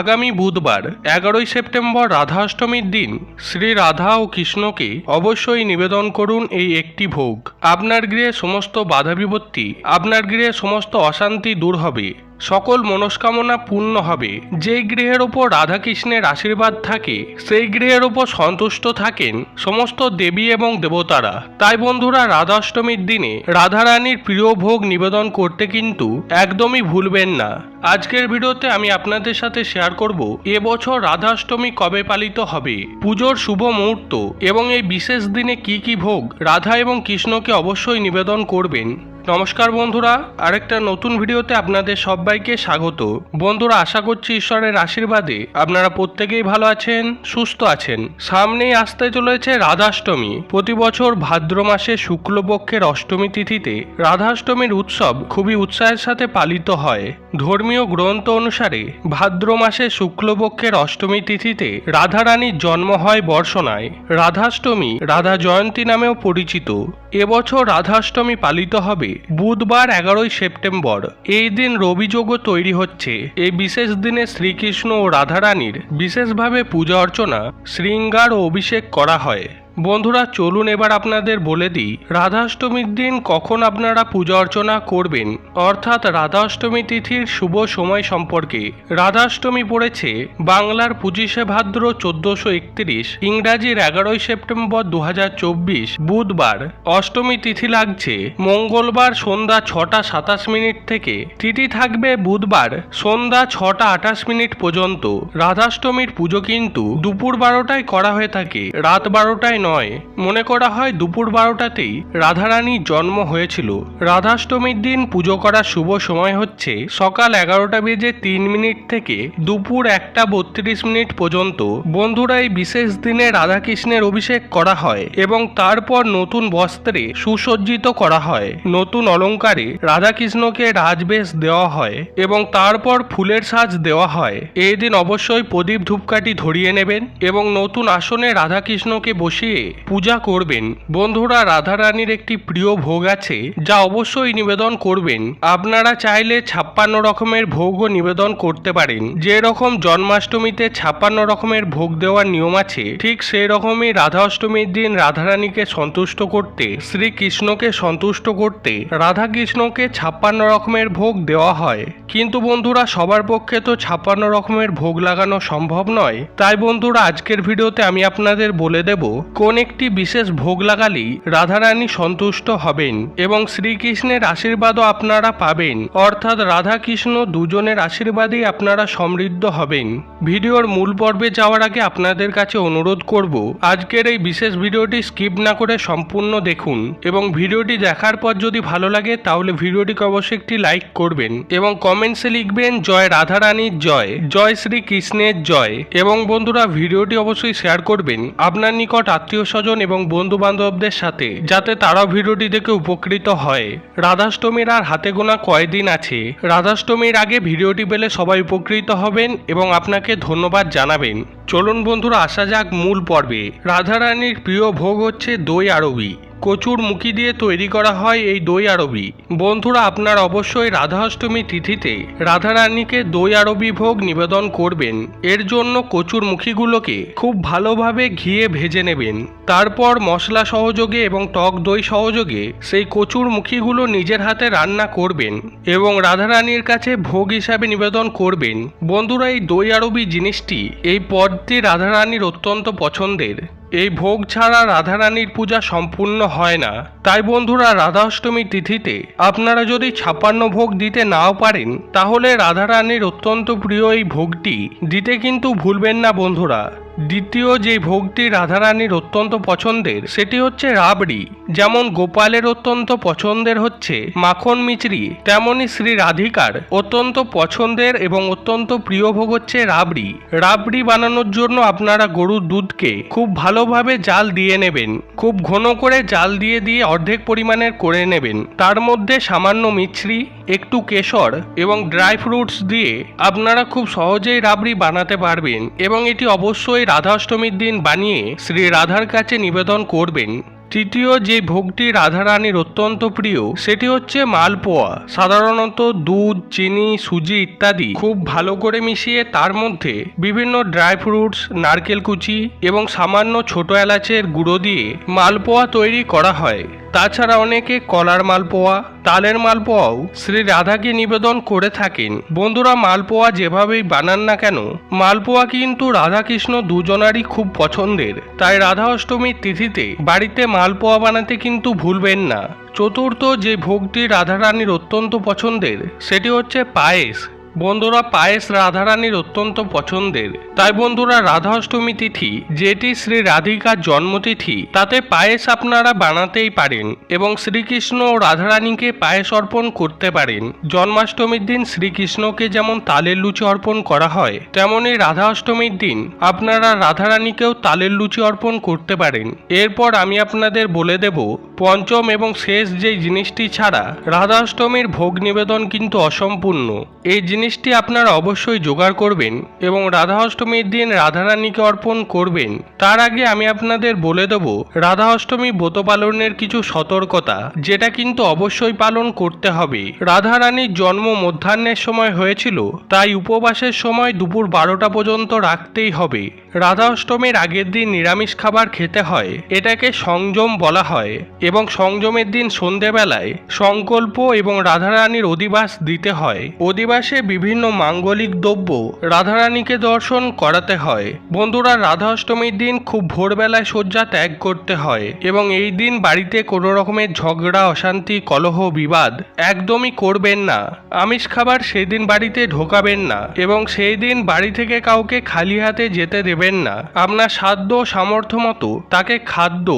আগামী বুধবার এগারোই সেপ্টেম্বর রাধাষ্টমীর দিন শ্রী রাধা ও কৃষ্ণকে অবশ্যই নিবেদন করুন এই একটি ভোগ। আপনার গৃহে সমস্ত বাধা বিপত্তি আপনার গৃহে সমস্ত অশান্তি দূর হবে। সকল মনস্কামনা পূর্ণ হবে। যেই গৃহের ওপর রাধাকৃষ্ণের আশীর্বাদ থাকে, সেই গৃহের ওপর সন্তুষ্ট থাকেন সমস্ত দেবী এবং দেবতারা। তাই বন্ধুরা, রাধাষ্টমীর দিনে রাধারানীর প্রিয় ভোগ নিবেদন করতে কিন্তু একদমই ভুলবেন না। আজকের ভিডিওতে আমি আপনাদের সাথে শেয়ার করব এবছর রাধাষ্টমী কবে পালিত হবে, পুজোর শুভ মুহূর্ত এবং এই বিশেষ দিনে কি কি ভোগ রাধা এবং কৃষ্ণকে অবশ্যই নিবেদন করবেন। নমস্কার বন্ধুরা, আরেকটা নতুন ভিডিওতে আপনাদের সবাইকে স্বাগত। বন্ধুরা, আশা করছি ঈশ্বরের আশীর্বাদে আপনারা প্রত্যেকেই ভালো আছেন, সুস্থ আছেন। সামনেই আসতে চলেছে রাধাষ্টমী। প্রতি বছর ভাদ্র মাসে শুক্লপক্ষের অষ্টমী তিথিতে রাধাষ্টমীর উৎসব খুবই উৎসাহের সাথে পালিত হয়। ধর্মীয় গ্রন্থ অনুসারে ভাদ্র মাসে শুক্লপক্ষের অষ্টমী তিথিতে রাধারানীর জন্ম হয় বর্ষনায়। রাধাষ্টমী রাধা জয়ন্তী নামেও পরিচিত। এবছর রাধাষ্টমী পালিত হবে বুধবার এগারোই সেপ্টেম্বর এই দিন রবিযোগও তৈরি হচ্ছে। এই বিশেষ দিনে শ্রীকৃষ্ণ ও রাধারানীর বিশেষভাবে পূজা অর্চনা, শৃঙ্গার ও অভিষেক করা হয়। বন্ধুরা, চলুন এবার আপনাদের বলে দিই, রাধাষ্টমীর দিন কখন আপনারা পূজা অর্চনা করবেন? অর্থাৎ রাধাষ্টমী তিথির শুভ সময় সম্পর্কে। রাধাষ্টমী পড়েছে বাংলার পঁচিশে ভাদ্র চোদ্দশো একত্রিশ, ইংরাজির এগারোই সেপ্টেম্বর দু হাজার চব্বিশ, বুধবার। অষ্টমী তিথি লাগছে, মঙ্গলবার সন্ধ্যা ছটা সাতাশ মিনিট থেকে। তিথি থাকবে বুধবার সন্ধ্যা ছটা আঠাশ মিনিট পর্যন্ত। রাধাষ্টমীর পুজো কিন্তু দুপুর বারোটায় করা হয়ে থাকে, রাত বারোটায় নয়। মনে করা হয় দুপুর বারোটাতেই রাধারানীর জন্ম হয়েছিল। রাধাষ্টমীর দিন পুজো করার শুভ সময় হচ্ছে সকাল এগারোটা বেজে তিন মিনিট থেকে দুপুর একটা বত্রিশ মিনিট পর্যন্ত। বন্ধুরা এই বিশেষ দিনে রাধাকৃষ্ণের অভিষেক করা হয় এবং তারপর নতুন বস্ত্রে সুসজ্জিত করা হয়। নতুন অলংকারে রাধাকৃষ্ণকে রাজবেশ দেওয়া হয় এবং তারপর ফুলের সাজ দেওয়া হয়। এই দিন অবশ্যই প্রদীপ ধূপকাঠি ধরিয়ে নেবেন এবং নতুন আসনে রাধাকৃষ্ণকে বসিয়ে পূজা করবেন। বন্ধুরা, রাধারানীর একটি প্রিয় ভোগ আছে, যা অবশ্যই নিবেদন করবেন। আপনারা চাইলে ছাপ্পান্ন রকমের ভোগও নিবেদন করতে পারেন। যে রকম জন্মাষ্টমীতে ছাপ্পান্ন রকমের ভোগ দেওয়ার নিয়ম আছে, ঠিক সেই রকমই রাধা অষ্টমীর দিন রাধারানীকে সন্তুষ্ট করতে, শ্রীকৃষ্ণকে সন্তুষ্ট করতে রাধা কৃষ্ণকে ছাপ্পান্ন রকমের ভোগ দেওয়া হয়। কিন্তু বন্ধুরা, সবার পক্ষে তো ছাপ্পান্ন রকমের ভোগ লাগানো সম্ভব নয়। তাই বন্ধুরা, আজকের ভিডিওতে আমি আপনাদের বলে দেব কোন একটি বিশেষ ভোগ লাগালেই রাধারানী সন্তুষ্ট হবেন এবং শ্রীকৃষ্ণের আশীর্বাদও আপনারা পাবেন। অর্থাৎ রাধা কৃষ্ণ দুজনের আশীর্বাদেই আপনারা সমৃদ্ধ হবেন। ভিডিওর মূল পর্বে যাওয়ার আগে আপনাদের কাছে অনুরোধ করব, আজকের এই বিশেষ ভিডিওটি স্কিপ না করে সম্পূর্ণ দেখুন এবং ভিডিওটি দেখার পর যদি ভালো লাগে তাহলে ভিডিওটিকে অবশ্যই একটি লাইক করবেন এবং কমেন্টসে লিখবেন, জয় রাধারানীর জয় জয় শ্রীকৃষ্ণের জয়। এবং বন্ধুরা, ভিডিওটি অবশ্যই শেয়ার করবেন। আপনার নিকট আত্মীয় স্বজন এবং বন্ধু বান্ধবদের সাথে, যাতে তারাও ভিডিওটি দেখে উপকৃত হয়। রাধাষ্টমীর আর হাতে গোনা কয়দিন আছে? রাধাষ্টমীর আগে ভিডিওটি পেলে সবাই উপকৃত হবেন এবং আপনাকে ধন্যবাদ জানাবেন। চলুন বন্ধুরা, আসা যাক মূল পর্বে। রাধারানীর প্রিয় ভোগ হচ্ছে দই আরবি। কচুর মুখি দিয়ে তৈরি করা হয় এই দই আরবি। বন্ধুরা, আপনার অবশ্যই রাধা অষ্টমী তিথিতে রাধারানীকে দই আরবি ভোগ নিবেদন করবেন। এর জন্য কচুর মুখিগুলোকে খুব ভালোভাবে ঘিয়ে ভেজে নেবেন। তারপর মশলা সহযোগে এবং টক দই সহযোগে সেই কচুর মুখিগুলো নিজের হাতে রান্না করবেন এবং রাধারানীর কাছে ভোগ হিসাবে নিবেদন করবেন। বন্ধুরা, এই দই আরবি জিনিসটি এই পদটি রাধারানীর অত্যন্ত পছন্দের। এই ভোগ ছাড়া রাধারানীর পূজা সম্পূর্ণ হয় না। তাই বন্ধুরা রাধা অষ্টমীর তিথিতে আপনারা যদি ছাপ্পান্ন ভোগ দিতে নাও পারেন, তাহলে রাধারানীর অত্যন্ত প্রিয় এই ভোগটি দিতে কিন্তু ভুলবেন না বন্ধুরা। দ্বিতীয় যে ভোগটি রাধারানীর অত্যন্ত পছন্দের, সেটি হচ্ছে রাবড়ি। যেমন গোপালের অত্যন্ত পছন্দের হচ্ছে মাখন মিচড়ি তেমনই শ্রী রাধিকার অত্যন্ত পছন্দের এবং অত্যন্ত প্রিয় ভোগ হচ্ছে রাবড়ি। রাবড়ি বানানোর জন্য আপনারা গরুর দুধকে খুব ভালোভাবে জাল দিয়ে নেবেন। খুব ঘন করে জাল দিয়ে দিয়ে অর্ধেক পরিমাণের করে নেবেন। তার মধ্যে সামান্য মিছরি একটু কেশর এবং ড্রাই ফ্রুটস দিয়ে আপনারা খুব সহজেই রাবড়ি বানাতে পারবেন এবং এটি অবশ্যই রাধা অষ্টমীর দিন বানিয়ে শ্রী রাধার কাছে নিবেদন করবেন। তৃতীয় যে ভোগটি রাধারানীর অত্যন্ত প্রিয়, সেটি হচ্ছে মালপোয়া। সাধারণত দুধ, চিনি, সুজি ইত্যাদি খুব ভালো করে মিশিয়ে তার মধ্যে বিভিন্ন ড্রাই ফ্রুটস, নারকেল কুচি এবং সামান্য ছোট এলাচের গুঁড়ো দিয়ে মালপোয়া তৈরি করা হয়। তাছাড়া অনেকে কলার মালপোয়া, তালের মালপোয়াও শ্রী রাধাকে নিবেদন করে থাকেন। বন্ধুরা, মালপোয়া যেভাবেই বানান না কেন, মালপোয়া কিন্তু রাধাকৃষ্ণ দুজনারই খুব পছন্দের। তাই রাধা অষ্টমীর তিথিতে বাড়িতে মালপোয়া বানাতে কিন্তু ভুলবেন না। চতুর্থ যে ভোগটি রাধারানীর অত্যন্ত পছন্দের, সেটি হচ্ছে পায়েস। বন্ধুরা পায়েস রাধারানীর অত্যন্ত পছন্দের। তাই বন্ধুরা রাধা অষ্টমী তিথি, যেটি শ্রী রাধিকার জন্মতিথি, তাতে পায়েস আপনারা বানাতেই পারেন এবং শ্রীকৃষ্ণ ও রাধারানীকে পায়েস অর্পণ করতে পারেন। জন্মাষ্টমীর দিন শ্রীকৃষ্ণকে যেমন তালের লুচি অর্পণ করা হয় তেমনই রাধা অষ্টমীর দিন আপনারা রাধারানীকেও তালের লুচি অর্পণ করতে পারেন। এরপর আমি আপনাদের বলে দেব পঞ্চম এবং শেষ যে জিনিসটি ছাড়া রাধা অষ্টমীর ভোগ নিবেদন কিন্তু অসম্পূর্ণ। এই জিনিসটি আপনারা অবশ্যই জোগাড় করবেন এবং রাধা অষ্টমীর দিন রাধারানীকে অর্পণ করবেন। তার আগে আমি আপনাদের বলে দেব রাধা অষ্টমী ব্রত পালনের কিছু সতর্কতা, যেটা কিন্তু অবশ্যই পালন করতে হবে। রাধারানীর জন্ম মধ্যাহ্নের সময় হয়েছিল, তাই উপবাসের সময় দুপুর বারোটা পর্যন্ত রাখতেই হবে। রাধা অষ্টমীর আগের দিন নিরামিষ খাবার খেতে হয়, এটাকে সংযম বলা হয় এবং সংযমের দিন সন্ধেবেলায় সংকল্প এবং রাধারানীর অধিবাস দিতে হয়। অধিবাসে বিভিন্ন মাঙ্গলিক দ্রব্য রাধারানীকে দর্শন করাতে হয়। বন্ধুরা রাধা অষ্টমীর দিন খুব ভোরবেলায় শয্যা ত্যাগ করতে হয় এবং এই দিন বাড়িতে কোনো রকমের ঝগড়া, অশান্তি, কলহ, বিবাদ একদমই করবেন না। আমিষ খাবার সেই দিন বাড়িতে ঢোকাবেন না এবং সেই দিন বাড়ি থেকে কাউকে খালি হাতে যেতে দেবেন না। আপনার সাধ্য সামর্থ্য মতো তাকে খাদ্য,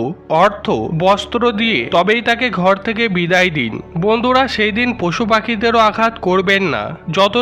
অর্থ, বস্ত্র দিয়ে তবেই তাকে ঘর থেকে বিদায় দিন। বন্ধুরা, সেই দিন পশু পাখিদেরও আঘাত করবেন না।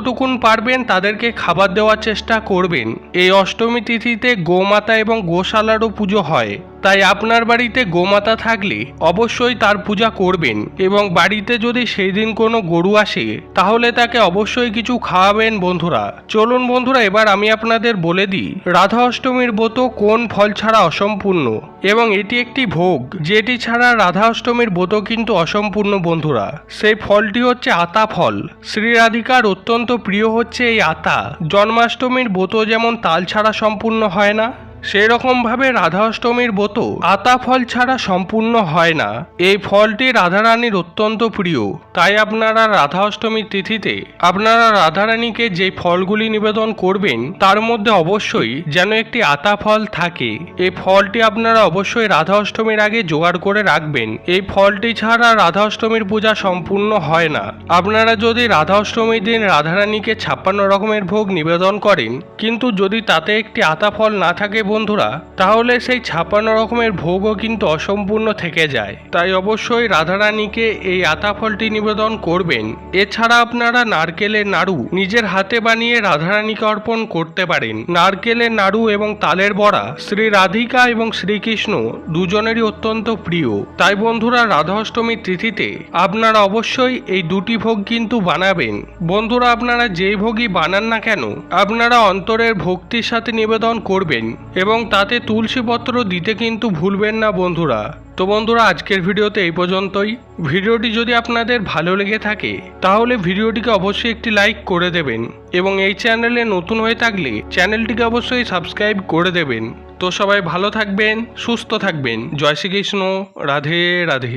যতটুকুন পারবেন তাদেরকে খাবার দেওয়ার চেষ্টা করবেন। এই অষ্টমী তিথিতে গোমাতা এবং গোশালারও পুজো হয়। তাই আপনার বাড়িতে গোমাতা থাকলে অবশ্যই তার পূজা করবেন এবং বাড়িতে যদি সেই দিন কোনো গরু আসে, তাহলে তাকে অবশ্যই কিছু খাওয়াবেন বন্ধুরা। চলুন বন্ধুরা, এবার আমি আপনাদের বলে দিই, রাধা অষ্টমীর ব্রত কোন ফল ছাড়া অসম্পূর্ণ? এবং এটি একটি ভোগ, যেটি ছাড়া রাধা অষ্টমীর ব্রত কিন্তু অসম্পূর্ণ বন্ধুরা। সেই ফলটি হচ্ছে আতা ফল। শ্রী রাধিকার অত্যন্ত প্রিয় হচ্ছে এই আতা। জন্মাষ্টমীর ব্রত যেমন তাল ছাড়া সম্পূর্ণ হয় না সেই রকমভাবে রাধা অষ্টমীর ব্রত আতা ফল ছাড়া সম্পূর্ণ হয় না। এই ফলটি রাধারানীর অত্যন্ত প্রিয়। তাই আপনারা রাধা অষ্টমীর তিথিতে আপনারা রাধারানীকে যে ফলগুলি নিবেদন করবেন, তার মধ্যে অবশ্যই যেন একটি আতা ফল থাকে। এই ফলটি আপনারা অবশ্যই রাধা অষ্টমীর আগে জোগাড় করে রাখবেন। এই ফলটি ছাড়া রাধা অষ্টমীর পূজা সম্পূর্ণ হয় না। আপনারা যদি রাধা অষ্টমীর দিন রাধারানীকে ছাপ্পান্ন রকমের ভোগ নিবেদন করেন, কিন্তু যদি তাতে একটি আতা ফল না থাকে বন্ধুরা, তাহলে সেই ছাপ্পান্ন রকমের ভোগও কিন্তু অসম্পূর্ণ থেকে যায়। তাই অবশ্যই রাধারানীকে এই আতাফলটি নিবেদন করবেন। এছাড়া আপনারা নারকেলের নাড়ু নিজের হাতে বানিয়ে রাধারানীকে অর্পণ করতে পারেন। নারকেলের নাড়ু এবং তালের বড়া শ্রী রাধিকা এবং শ্রীকৃষ্ণ দুজনেরই অত্যন্ত প্রিয়। তাই বন্ধুরা রাধা অষ্টমীর তিথিতে আপনারা অবশ্যই এই দুটি ভোগ কিন্তু বানাবেন। বন্ধুরা, আপনারা যেই ভোগই বানান না কেন, আপনারা অন্তরের ভক্তির সাথে নিবেদন করবেন। এবং তাতে তুলসীপত্র দিতে কিন্তু ভুলবেন না বন্ধুরা। তো বন্ধুরা, আজকের ভিডিওতে এই পর্যন্তই। ভিডিওটি যদি আপনাদের ভালো লেগে থাকে, তাহলে ভিডিওটিকে অবশ্যই একটি লাইক করে দেবেন এবং এই চ্যানেলে নতুন হয়ে থাকলে চ্যানেলটিকে অবশ্যই সাবস্ক্রাইব করে দেবেন। তো সবাই ভালো থাকবেন, সুস্থ থাকবেন। জয় শ্রীকৃষ্ণ। রাধে রাধে।